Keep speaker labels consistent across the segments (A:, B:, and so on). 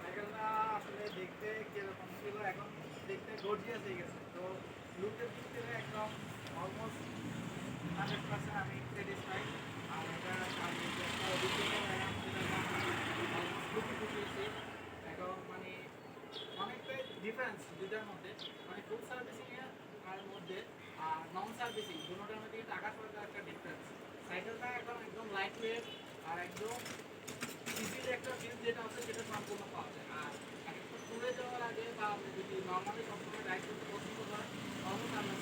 A: সাইকেলটা আসলে দেখতে কীরকম ছিল এখন, দেখতে গর্জিয়াস হয়ে গেছে। তো লুকের দিক একদম অলমোস্ট হান্ড্রেড পার্সেন্ট আমি স্যাটিসফাইড আর এটা আমি যে একটা অভিজ্ঞতা পেলাম সেটা অলমোস্ট লুকে বুঝিয়েছি এখন মানে অনেকটাই ডিফারেন্স দুটার মধ্যে। মানে ফুল সার্ভিসিং এর মধ্যে, আর নন সার্ভিসিং দুটোটার মধ্যে কিন্তু আকাশ পাতাল একটা ডিফারেন্স সাইকেলটা একদম একদম লাইট ওয়েট আর একদম ইজিলি একটা ফিল যেটা আছে সেটা সম্পূর্ণ পাওয়া যায়। আর ট্যুরে যাওয়ার আগে বা যদি নর্মালি সবসময় রাইড করতে পছন্দ করেন অলমোস্ট আমরা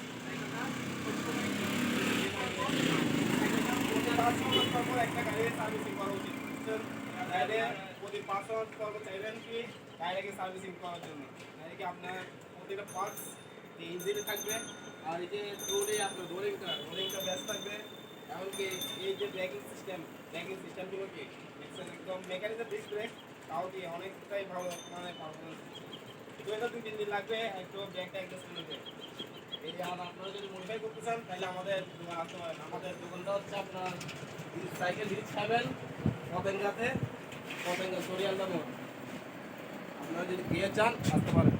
B: পর একটা গাড়ির সার্ভিসিং করা উচিত। প্রতি পাঁচ চাইবেন কি গাড়িটাকে সার্ভিসিং করার জন্য। তাহলে কি আপনার প্রতিটা পার্টস ইঞ্জিনে থাকবে, আর এই যে রোডে আপনার রোলিংটা রোলিংটা ব্যস্ত থাকবে। এমনকি এই যে ব্রেকিং সিস্টেম ব্রেকিং সিস্টেমগুলো কি একদম মেকানিক্যাল ডিস্ক ব্রেক তাও কি অনেকটাই ভালো মানে পারফরমেন্স দুই হাজার দুই তিন দিন লাগবে একটু ব্রেকটা একটু স্মুথ এই যে আপনারা যদি মডিফাই করতে চান, তাহলে আমাদের দোকান আসতে আমাদের দোকানটা হচ্ছে আপনার সাইকেল হিট সেভেন পতেঙ্গাতে পতেঙ্গা সরিয়ালটা মোড় আপনারা যদি খেয়ে চান আসতে পারেন।